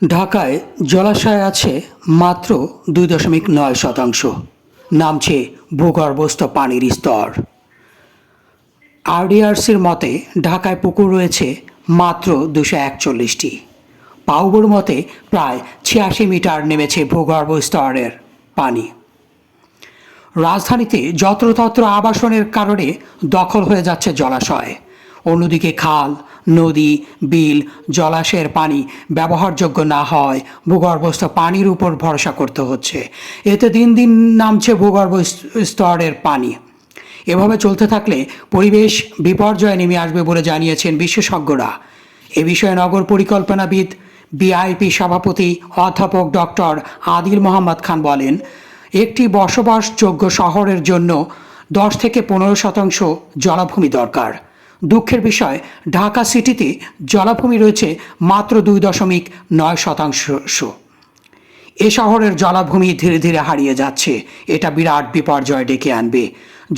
ঢাকায় জলাশয় আছে মাত্র দুই দশমিক নয় শতাংশ। নামছে ভূগর্ভস্থ পানির স্তর। আরডিআরসির মতে ঢাকায় পুকুর রয়েছে মাত্র দুশো একচল্লিশটি। পাউবুর মতে প্রায় ছিয়াশি মিটার নেমেছে ভূগর্ভ স্তরের পানি। রাজধানীতে যত্রতত্র আবাসনের কারণে দখল হয়ে যাচ্ছে জলাশয়। অন্যদিকে খাল, নদী, বিল, জলাশয়ের পানি ব্যবহারযোগ্য না হয়, ভূগর্ভস্থ পানির উপর ভরসা করতে হচ্ছে। এতে দিন দিন নামছে ভূগর্ভ স্তরের পানি। এভাবে চলতে থাকলে পরিবেশ বিপর্যয় নেমে আসবে বলে জানিয়েছেন বিশেষজ্ঞরা। এ বিষয়ে নগর পরিকল্পনাবিদ, বিআইপি সভাপতি অধ্যাপক ডক্টর আদিল মোহাম্মদ খান বলেন, একটি বসবাসযোগ্য শহরের জন্য দশ থেকে পনেরো শতাংশ জলাভূমি দরকার। দুঃখের বিষয়, ঢাকা সিটিতে জলাভূমি রয়েছে মাত্র দুই দশমিক নয় শতাংশ। এ শহরের জলাভূমি ধীরে ধীরে হারিয়ে যাচ্ছে। এটা বিরাট বিপর্যয় ডেকে আনবে।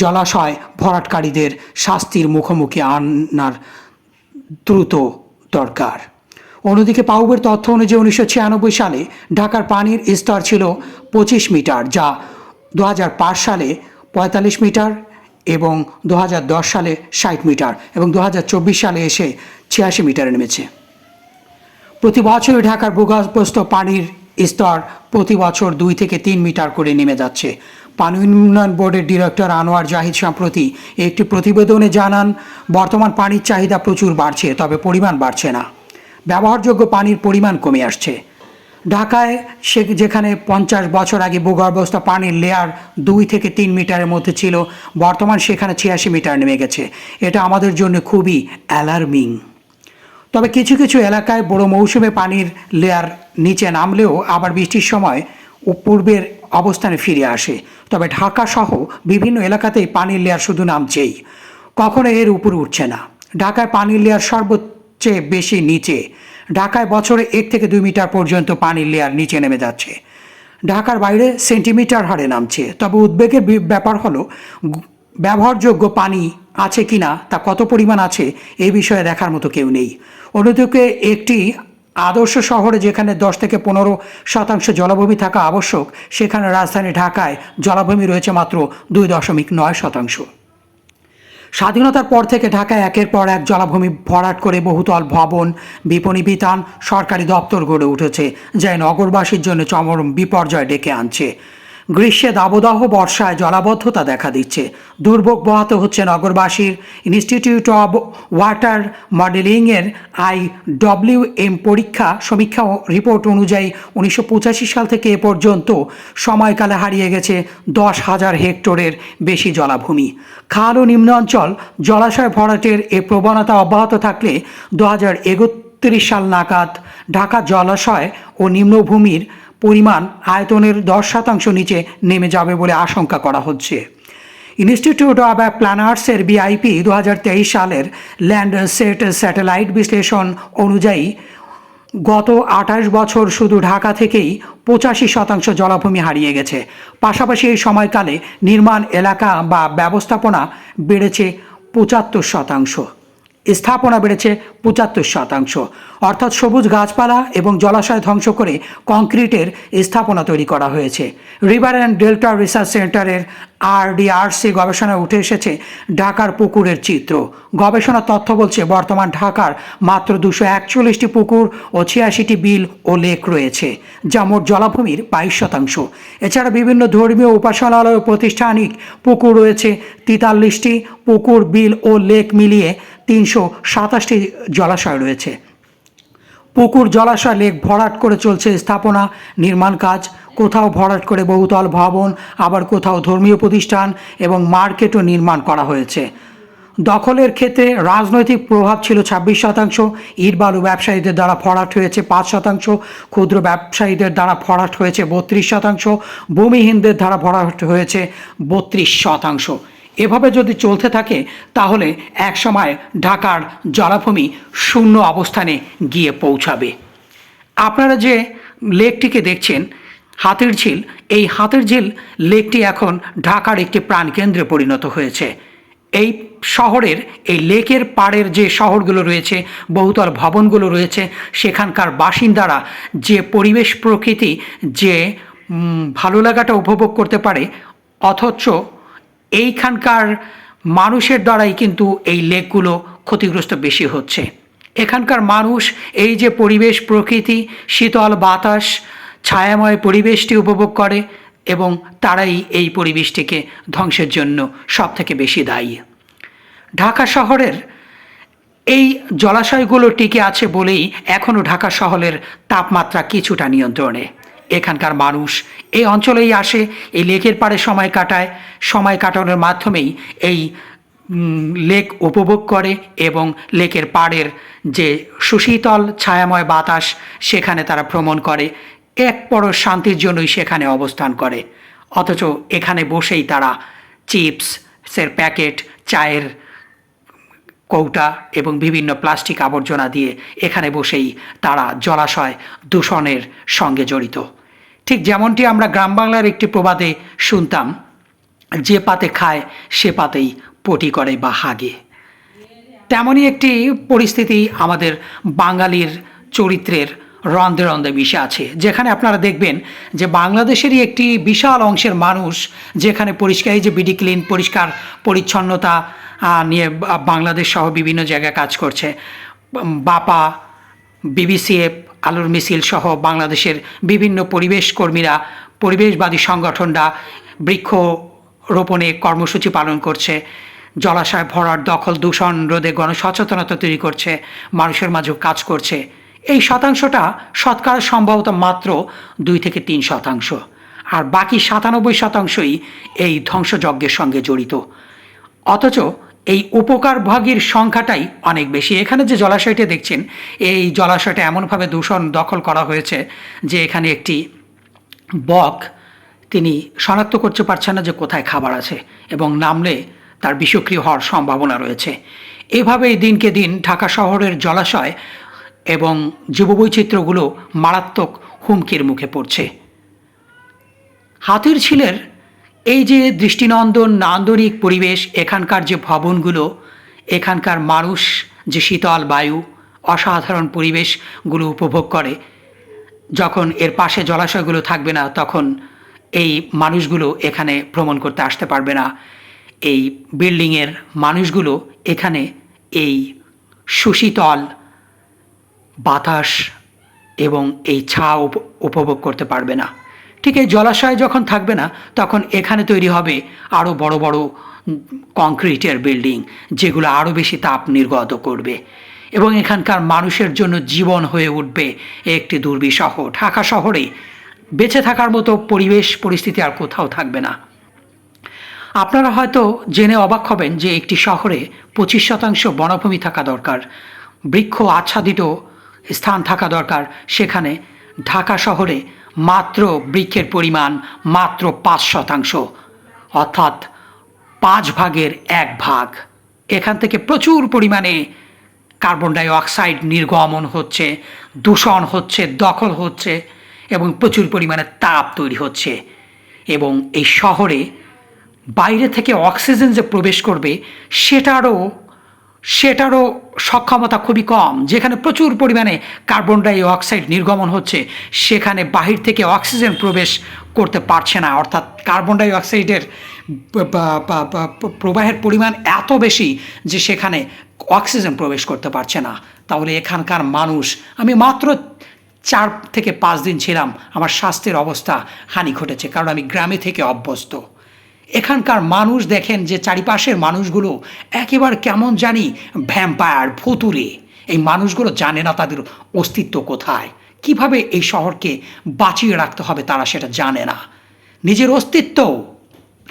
জলাশয় ভরাটকারীদের শাস্তির মুখোমুখি আনার দ্রুত দরকার। অন্যদিকে পাউবের তথ্য অনুযায়ী উনিশশো ছিয়ানব্বই সালে ঢাকার পানির স্তর ছিল পঁচিশ মিটার, যা দু হাজার পাঁচ সালে পঁয়তাল্লিশ মিটার এবং দুহাজার দশ সালে ষাট মিটার এবং দু হাজার চব্বিশ সালে এসে ছিয়াশি মিটারে নেমেছে। প্রতি বছরই ঢাকার ভূগর্ভস্থ পানির স্তর প্রতি বছর দুই থেকে তিন মিটার করে নেমে যাচ্ছে। পানি উন্নয়ন বোর্ডের ডিরেক্টর আনোয়ার জাহিদ সম্প্রতি একটি প্রতিবেদনে জানান, বর্তমান পানির চাহিদা প্রচুর বাড়ছে, তবে পরিমাণ বাড়ছে না। ব্যবহারযোগ্য পানির পরিমাণ কমে আসছে। ঢাকায় সে যেখানে পঞ্চাশ বছর আগে ভূগর্ভস্থ পানির লেয়ার দুই থেকে তিন মিটারের মধ্যে ছিল, বর্তমান সেখানে ছিয়াশি মিটার নেমে গেছে। এটা আমাদের জন্য খুবই অ্যালার্মিং তবে কিছু কিছু এলাকায় বড় মৌসুমে পানির লেয়ার নিচে নামলেও আবার বৃষ্টির সময় পূর্বের অবস্থানে ফিরে আসে। তবে ঢাকা সহ বিভিন্ন এলাকাতেই পানির লেয়ার শুধু নামছেই। কখনো এর উপর উঠছে না। ঢাকায় পানির লেয়ার সর্বোচ্চেয়ে বেশি নিচে। ঢাকায় বছরে এক থেকে দুই মিটার পর্যন্ত পানির লেয়ার নিচে নেমে যাচ্ছে। ঢাকার বাইরে সেন্টিমিটার হারে নামছে। তবে উদ্বেগের ব্যাপার হলো ব্যবহারযোগ্য পানি আছে কিনা তা কত পরিমাণ আছে এ বিষয়ে দেখার মতো কেউ নেই। অন্যদিকে একটি আদর্শ শহরে যেখানে দশ থেকে পনেরো শতাংশ জলাভূমি থাকা আবশ্যক, সেখানে রাজধানী ঢাকায় জলাভূমি রয়েছে মাত্র দুই দশমিক নয় শতাংশ। স্বাধীনতার পর থেকে ঢাকায় একের পর এক জলাভূমি ভরাট করে বহুতল ভবন বিপণী বিতান সরকারি দপ্তর গড়ে উঠেছে যাই নগরবাসীর জন্য চমরম বিপর্যয় ডেকে আনছে। গ্রীষ্মে দাবদাহ, বর্ষায় জলাবদ্ধতা দেখা দিচ্ছে। দুর্ভোগ বহাতে হচ্ছে নগরবাসীর। ইনস্টিটিউট অব ওয়াটার মডেলিংয়ের আই ডব্লিউ এম পরীক্ষা, সমীক্ষা রিপোর্ট অনুযায়ী উনিশশো পঁচাশি সাল থেকে এ পর্যন্ত সময়কালে হারিয়ে গেছে দশ হাজার হেক্টরের বেশি জলাভূমি। খাল ও নিম্ন অঞ্চল জলাশয় ভরাটের এ প্রবণতা অব্যাহত থাকলে দু হাজার একত্রিশ সাল নাগাদ ঢাকা জলাশয় ও নিম্নভূমির পরিমাণ আয়তনের দশ শতাংশ নিচে নেমে যাবে বলে আশঙ্কা করা হচ্ছে। ইনস্টিটিউট অব প্ল্যানার্সের বিআইপি দু হাজার তেইশ সালের ল্যান্ড সেট স্যাটেলাইট বিশ্লেষণ অনুযায়ী গত আঠাশ বছর শুধু ঢাকা থেকেই পঁচাশি শতাংশ জলাভূমি হারিয়ে গেছে। পাশাপাশি এই সময়কালে নির্মাণ এলাকা বা ব্যবস্থাপনা বেড়েছে পঁচাত্তর শতাংশ। স্থাপনা বেড়েছে পঁচাত্তর শতাংশ। অর্থাৎ সবুজ গাছপালা এবং জলাশয় ধ্বংস করে কংক্রিটের স্থাপনা তৈরি করা হয়েছে। রিভার অ্যান্ড ডেল্টা রিসার্চ সেন্টারের আরডিআরসি গবেষণায় উঠে এসেছে ঢাকার পুকুরের চিত্র। গবেষণা তথ্য বলছে, বর্তমান ঢাকার মাত্র দুশো একচল্লিশটি পুকুর ও ছিয়াশিটি বিল ও লেক রয়েছে, যা মোট জলাভূমির বাইশ শতাংশ। এছাড়া বিভিন্ন ধর্মীয় উপাসনালয় ও প্রতিষ্ঠানিক পুকুর রয়েছে, তেতাল্লিশটি পুকুর, বিল ও লেক মিলিয়ে তিনশো সাতাশটি জলাশয় রয়েছে। পুকুর, জলাশয়, লেক ভরাট করে চলছে স্থাপনা, নির্মাণ কাজ। কোথাও ভরাট করে বহুতল ভবন, আবার কোথাও ধর্মীয় প্রতিষ্ঠান এবং মার্কেটও নির্মাণ করা হয়েছে। দখলের ক্ষেত্রে রাজনৈতিক প্রভাব ছিল ছাব্বিশ শতাংশ। ইটবালু ব্যবসায়ীদের দ্বারা ভরাট হয়েছে পাঁচ শতাংশ। ক্ষুদ্র ব্যবসায়ীদের দ্বারা ফরাট হয়েছে বত্রিশ শতাংশ। ভূমিহীনদের দ্বারা ভরাট হয়েছে বত্রিশ শতাংশ। এভাবে যদি চলতে থাকে, তাহলে একসময় ঢাকার জলাভূমি শূন্য অবস্থানে গিয়ে পৌঁছাবে। আপনারা যে লেকটিকে দেখছেন হাতির ঝিল এই হাতির ঝিল লেকটি এখন ঢাকার একটি প্রাণকেন্দ্রে পরিণত হয়েছে। এই শহরের, এই লেকের পাড়ের যে শহরগুলো রয়েছে, বহুতল ভবনগুলো রয়েছে, সেখানকার বাসিন্দারা যে পরিবেশ প্রকৃতি, যে ভালো লাগাটা উপভোগ করতে পারে, অথচ এইখানকার মানুষের দ্বারাই কিন্তু এই লেকগুলো ক্ষতিগ্রস্ত বেশি হচ্ছে। এখানকার মানুষ, এই যে পরিবেশ প্রকৃতি, শীতল বাতাস, ছায়াময় পরিবেশটি উপভোগ করে এবং তারাই এই পরিবেশটিকে ধ্বংসের জন্য সব থেকে বেশি দায়ী। ঢাকা শহরের এই জলাশয়গুলো টিকে আছে বলেই এখনও ঢাকা শহরের তাপমাত্রা কিছুটা নিয়ন্ত্রণে। এখানকার মানুষ। এই অঞ্চলেই আসে, এই লেকের পাড়ে সময় কাটায়। সময় কাটানোর মাধ্যমেই এই লেক উপভোগ করে এবং লেকের পাড়ের যে সুশীতল, ছায়াময় বাতাস, সেখানে তারা ভ্রমণ করে। এক পর শান্তির জন্যই সেখানে অবস্থান করে। অথচ এখানে বসেই তারা চিপসের প্যাকেট, চায়ের কৌটা এবং বিভিন্ন প্লাস্টিক আবর্জনা দিয়ে এখানে বসেই তারা জলাশয় দূষণের সঙ্গে জড়িত। ঠিক যেমনটি আমরা গ্রাম বাংলার একটি প্রবাদে শুনতাম, যে পাতে খায়, সে পাতেই পটি করে বা হাগে। তেমনই একটি পরিস্থিতি আমাদের বাঙালির চরিত্রের রন্ধে রন্ধে মিশে আছে। যেখানে আপনারা দেখবেন যে বাংলাদেশেরই একটি বিশাল অংশের মানুষ যেখানে পরিষ্কার, এই যে বিডি ক্লিন, পরিষ্কার, পরিচ্ছন্নতা নিয়ে বাংলাদেশ সহ বিভিন্ন জায়গায় কাজ করছে। বাপা, বিবিসিএফ, আলোর মিছিল সহ বাংলাদেশের বিভিন্ন পরিবেশ কর্মীরা, পরিবেশবাদী সংগঠনরা বৃক্ষ রোপণে কর্মসূচি পালন করছে। জলাশয় ভরার দখল, দূষণ রোধে গণসচেতনতা তৈরি করছে। মানুষের মাঝেও কাজ করছে। এই শতাংশটা শতকরা সম্ভবত মাত্র দুই থেকে তিন শতাংশ। আর বাকি সাতানব্বই শতাংশই এই ধ্বংসযজ্ঞের সঙ্গে জড়িত। অথচ এই উপকার ভাগীর সংখ্যাটাই অনেক বেশি। এখানে যে জলাশয়টি দেখছেন, এই জলাশয়টা এমনভাবে দূষণ দখল করা হয়েছে যে এখানে একটি বক তিনি শনাক্ত করতে পারছেন না যে কোথায় খাবার আছে এবং নামলে তার বিষক্রিয় হওয়ার সম্ভাবনা রয়েছে। এভাবেই দিনকে দিন ঢাকা শহরের জলাশয় এবং জীববৈচিত্র্যগুলো মারাত্মক হুমকির মুখে পড়ছে। হাতির ছিলের এই যে দৃষ্টিনন্দন নান্দনিক পরিবেশ, এখানকার যে ভবনগুলো, এখানকার মানুষ, যে শীতল বায়ু, অসাধারণ পরিবেশগুলো উপভোগ করে, যখন এর পাশে জলাশয়গুলো থাকবে না, তখন এই মানুষগুলো এখানে ভ্রমণ করতে আসতে পারবে না। এই বিল্ডিংয়ের মানুষগুলো এখানে এই সুশীতল বাতাস এবং এই ছা উপভোগ করতে পারবে না। ঠিক এই জলাশয় যখন থাকবে না, তখন এখানে তৈরি হবে আরও বড় বড় কংক্রিটের বিল্ডিং, যেগুলো আরও বেশি তাপ নির্গত করবে। এবং এখানকার মানুষের জন্য জীবন হয়ে উঠবে একটি দুর্বিষহ ঢাকা শহরে বেঁচে থাকার মতো পরিবেশ, পরিস্থিতি আর কোথাও থাকবে না। আপনারা হয়তো জেনে অবাক হবেন যে একটি শহরে পঁচিশ শতাংশ বনভূমি থাকা দরকার। বৃক্ষ আচ্ছাদিত স্থান থাকা দরকার। সেখানে ঢাকা শহরে মাত্র বৃক্ষের পরিমাণ মাত্র পাঁচ শতাংশ, অর্থাৎ পাঁচ ভাগের এক ভাগ। এখান থেকে প্রচুর পরিমাণে কার্বন ডাই অক্সাইড নির্গমন হচ্ছে, দূষণ হচ্ছে, দখল হচ্ছে এবং প্রচুর পরিমাণে তাপ তৈরি হচ্ছে এবং এই শহরে বাইরে থেকে অক্সিজেন যে প্রবেশ করবে, সেটারও সেটারও সক্ষমতা খুবই কম, যেখানে প্রচুর পরিমাণে কার্বন ডাই অক্সাইড নির্গমন হচ্ছে, সেখানে বাহির থেকে অক্সিজেন প্রবেশ করতে পারছে না। অর্থাৎ কার্বন ডাই অক্সাইডের প্রবাহের পরিমাণ এত বেশি যে সেখানে অক্সিজেন প্রবেশ করতে পারছে না। তাহলে এখানকার মানুষ, আমি মাত্র চার থেকে পাঁচ দিন ছিলাম, আমার স্বাস্থ্যের অবস্থা হানি ঘটেছে, কারণ আমি গ্রামে থেকে অভ্যস্ত। এখানকার মানুষ দেখেন যে চারিপাশের মানুষগুলো একেবারে কেমন জানি ভ্যাম্পায়ার ফতুরে এই মানুষগুলো জানে না তাদের অস্তিত্ব কোথায়। কীভাবে এই শহরকে বাঁচিয়ে রাখতে হবে তারা সেটা জানে না। নিজের অস্তিত্ব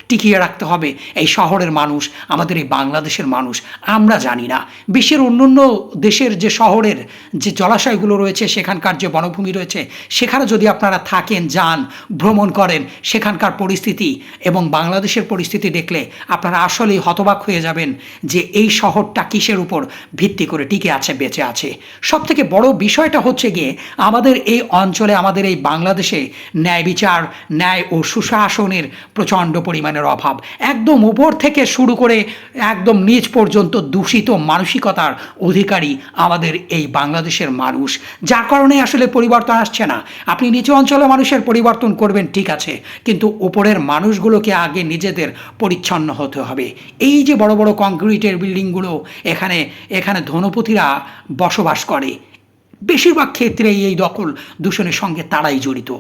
টিকিয়ে রাখতে হবে। এই শহরের মানুষ, আমাদের এই বাংলাদেশের মানুষ, আমরা জানি না। বিশ্বের অন্যান্য দেশের যে শহরের যে জলাশয়গুলো রয়েছে, সেখানকার যে বনভূমি রয়েছে, সেখানে যদি আপনারা থাকেন, যান, ভ্রমণ করেন, সেখানকার পরিস্থিতি এবং বাংলাদেশের পরিস্থিতি দেখলে আপনারা আসলেই হতবাক হয়ে যাবেন যে এই শহরটা কিসের উপর ভিত্তি করে টিকে আছে, বেঁচে আছে। সব থেকে বড় বিষয়টা হচ্ছে গিয়ে, আমাদের এই অঞ্চলে, আমাদের এই বাংলাদেশে ন্যায় বিচার, ন্যায় ও সুশাসনের প্রচণ্ড পরিমাণে জ্ঞানের অভাব। একদম উপর থেকে শুরু করে একদম নিচ পর্যন্ত দূষিত মানসিকতার অধিকারী আমাদের এই বাংলাদেশের মানুষ। যার কারণে আসলে পরিবর্তন আসছে না। আপনি নিচু অঞ্চলে মানুষের পরিবর্তন করবেন, ঠিক আছে। কিন্তু উপরের মানুষগুলোকে আগে নিজেদের পরিচ্ছন্ন হতে হবে। এই যে বড় বড় কংক্রিটের বিল্ডিংগুলো এখানে এখানে ধনপতিরা বসবাস করে, বেশিরভাগ ক্ষেত্রেই এই দখল দূষণের সঙ্গে তারাই জড়িত।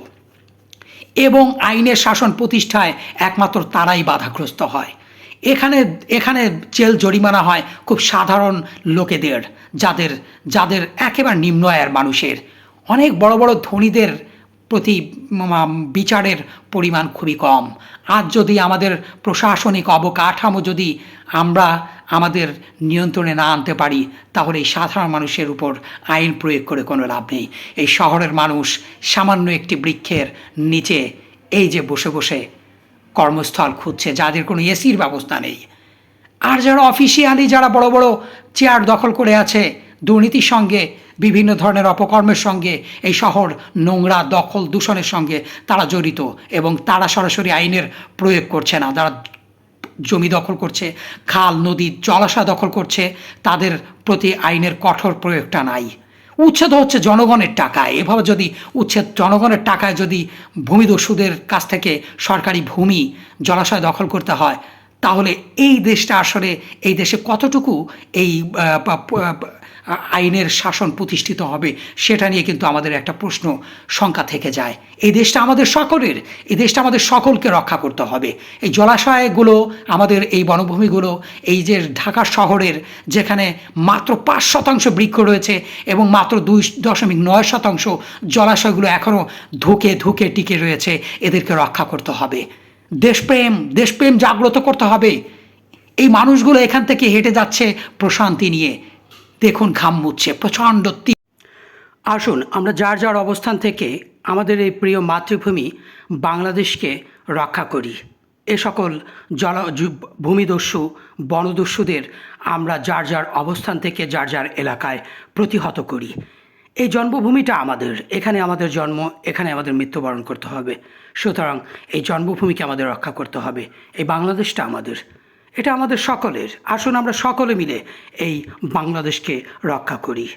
এবং আইনের শাসন প্রতিষ্ঠায় একমাত্র তারাই বাধাগ্রস্ত হয়। এখানে এখানে জেল জরিমানা হয় খুব সাধারণ লোকেদের, যাদের যাদের একেবারে নিম্ন আয়ের মানুষের। অনেক বড় বড় ধনীদের প্রতি বিচারের পরিমাণ খুবই কম। আজ যদি আমাদের প্রশাসনিক অবকাঠামো যদি আমরা আমাদের নিয়ন্ত্রণে না আনতে পারি, তাহলে এই সাধারণ মানুষের উপর আইন প্রয়োগ করে কোনো লাভ নেই। এই শহরের মানুষ সামান্য একটি বৃক্ষের নিচে এই যে বসে বসে কর্মস্থল খুঁজছে, যাদের কোনো এসির ব্যবস্থা নেই। আর যারা অফিসিয়ালি যারা বড় বড় চেয়ার দখল করে আছে দুর্নীতির সঙ্গে, বিভিন্ন ধরনের অপকর্মের সঙ্গে, এই শহর নোংরা, দখল, দূষণের সঙ্গে তারা জড়িত এবং তারা সরাসরি আইনের প্রয়োগ করছে না। তারা জমি দখল করছে, খাল, নদী, জলাশয় দখল করছে, তাদের প্রতি আইনের কঠোর প্রয়োগটা নাই। উচ্ছেদ হচ্ছে জনগণের টাকায়। এভাবে যদি উচ্ছেদ জনগণের টাকায় যদি ভূমিদস্যুদের কাছ থেকে সরকারি ভূমি, জলাশয় দখল করতে হয়, তাহলে এই দেশটা আসলে, এই দেশে কতটুকু এই আইনের শাসন প্রতিষ্ঠিত হবে, সেটা নিয়ে কিন্তু আমাদের একটা প্রশ্ন শঙ্কা থেকে যায়। এই দেশটা আমাদের সকলের, এই দেশটা আমাদের সকলকে রক্ষা করতে হবে। এই জলাশয়গুলো, আমাদের এই বনভূমিগুলো, এই যে ঢাকা শহরের যেখানে মাত্র পাঁচ শতাংশ বৃক্ষ রয়েছে এবং মাত্র দুই দশমিক নয় শতাংশ জলাশয়গুলো এখনও ধুকে ধুকে টিকে রয়েছে, এদেরকে রক্ষা করতে হবে। দেশপ্রেম দেশপ্রেম জাগ্রত করতে হবে। এই মানুষগুলো এখান থেকে হেঁটে যাচ্ছে প্রশান্তি নিয়ে। দেখুন ঘাম মুচ্ছে প্রচণ্ড আসুন, আমরা যার যার অবস্থান থেকে আমাদের এই প্রিয় মাতৃভূমি বাংলাদেশকে রক্ষা করি। এ সকল জল ভূমিদস্যু, বনদস্যুদের আমরা যার যার অবস্থান থেকে যার যার এলাকায় প্রতিহত করি। এই জন্মভূমিটা আমাদের, এখানে আমাদের জন্ম, এখানে আমাদের মৃত্যুবরণ করতে হবে। সুতরাং এই জন্মভূমিকে আমাদের রক্ষা করতে হবে, এই বাংলাদেশটা আমাদের। এটা আমাদের সকলের। আসুন আমরা সকলে মিলে এই বাংলাদেশকে রক্ষা করি।